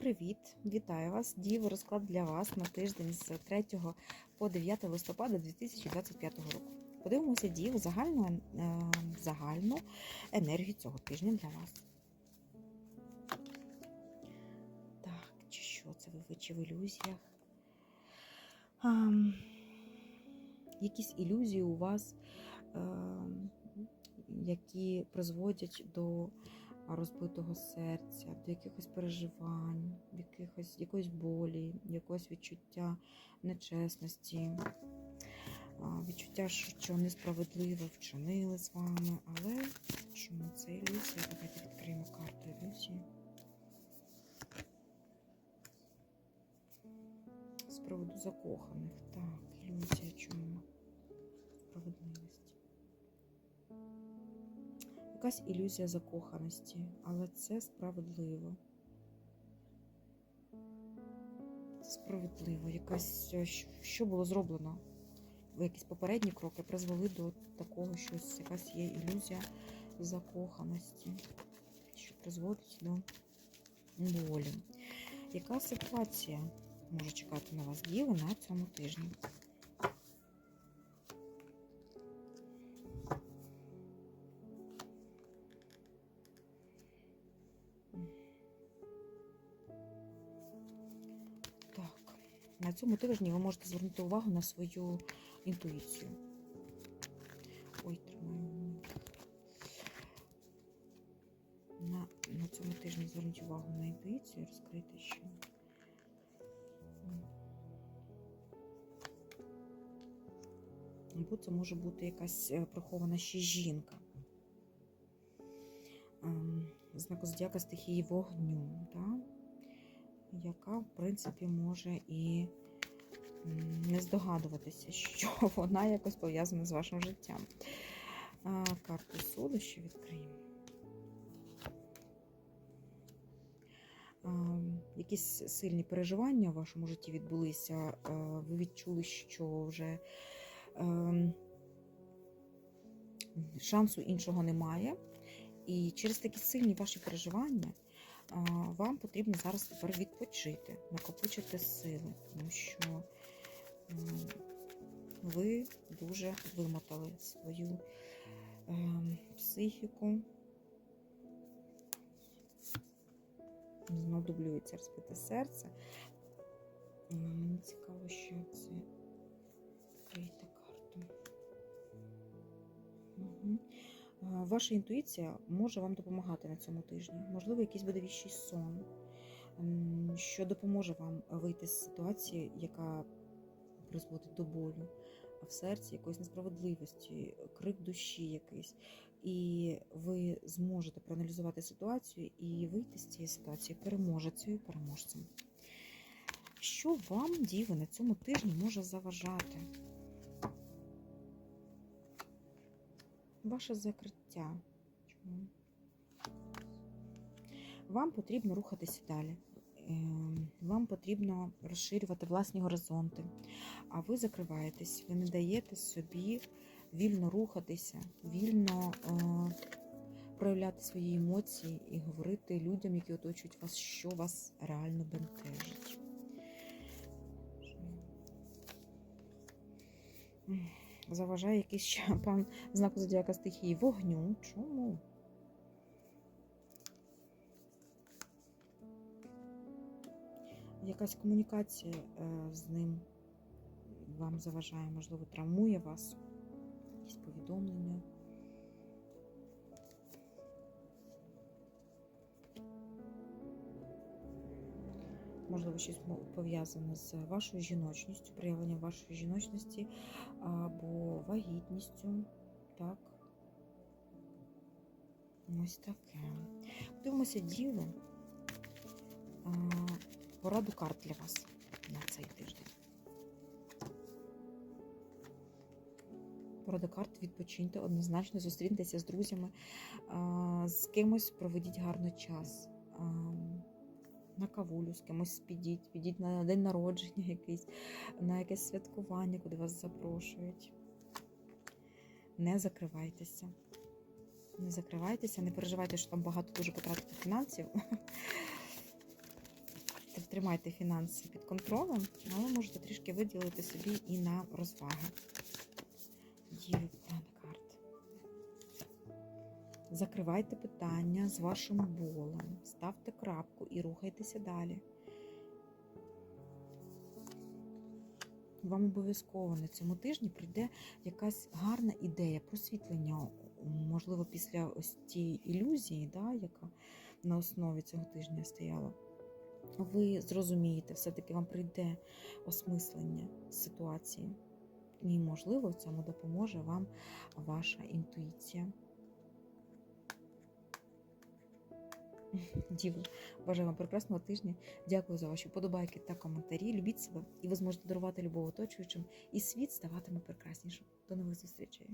привіт! Вітаю вас! Діво розклад для вас на тиждень з 3 по 9 листопада 2025 року. Подивимося дію загальну, е, загальну енергію цього тижня для вас. Так, чи що це ви, чи в ілюзіях? Ам, якісь ілюзії у вас, ем, які призводять до розбитого серця, до якихось переживань, якихось, якоїсь болі, якогось відчуття нечесності, відчуття, що несправедливо вчинили з вами. Але чому це ілюзія? Давайте відкриємо карту ілюзії. З приводу закоханих. Так, ілюзія чому? Справедливість якась ілюзія закоханості, але це справедливо. Справедливо. Якась, е, що- було зроблено? Якісь попередні кроки призвели до такого, що якась є ілюзія закоханості, що призводить до болі. Яка ситуація може чекати на вас діви на цьому тижні? На цьому тижні ви можете звернути увагу на свою інтуїцію. Ой. На, на цьому тижні зверніть увагу на інтуїцію, розкрити ще. Або це може бути якась е, прихована ще жінка. Ем, Знак зодіака стихії вогню, так? Яка, в принципі, може і не здогадуватися, що вона якось пов'язана з вашим життям. Карту суду ще відкриємо. Якісь сильні переживання в вашому житті відбулися. Ви відчули, що вже ем, шансу іншого немає. І через такі сильні ваші переживання вам потрібно зараз тепер відпочити, накопичити сили, тому що ви дуже вимотали свою ем, психіку. Знову дублюється розбите серце. Мені цікаво, що це. Відкрийте карту. Угу. Ваша інтуїція може вам допомагати на цьому тижні. Можливо, якийсь буде віщий сон, що допоможе вам вийти з ситуації, яка призводить до болю, в серці якоїсь несправедливості, крик душі якийсь. І ви зможете проаналізувати ситуацію і вийти з цієї ситуації переможецею, переможцем. Що вам, діви, на цьому тижні може заважати? Ваше закриття. Чому? Вам потрібно рухатися далі. Ем, Вам потрібно розширювати власні горизонти. А ви закриваєтесь, ви не даєте собі вільно рухатися, вільно е, проявляти свої емоції і говорити людям, які оточують вас, що вас реально бентежить. Заважає якийсь ще пан знаку зодіака стихії вогню. Чому? Якась комунікація е, з ним вам заважає, можливо, травмує вас, якісь повідомлення. Можливо, щось пов'язане з вашою жіночністю, проявленням вашої жіночності або вагітністю. Так. Ось таке. Подивимося діло. Пораду карт для вас на цей тиждень. Порада карт відпочиньте, однозначно зустріньтеся з друзями, з кимось проведіть гарний час. На кавулю з кимось підіть, підіть на день народження якийсь, на якесь святкування, куди вас запрошують. Не закривайтеся. Не закривайтеся, не переживайте, що там багато дуже потратити фінансів. тримайте фінанси під контролем, але можете трішки виділити собі і на розваги. Закривайте питання з вашим болем, ставте крапку і рухайтеся далі. Вам обов'язково на цьому тижні прийде якась гарна ідея, просвітлення, можливо, після ось тієї ілюзії, да, яка на основі цього тижня стояла. Ви зрозумієте, все-таки вам прийде осмислення ситуації. І, можливо, в цьому допоможе вам ваша інтуїція. Діви, бажаю вам прекрасного тижня. Дякую за ваші подобайки та коментарі. Любіть себе, і ви зможете дарувати любов оточуючим, і світ ставатиме прекраснішим. До нових зустрічей!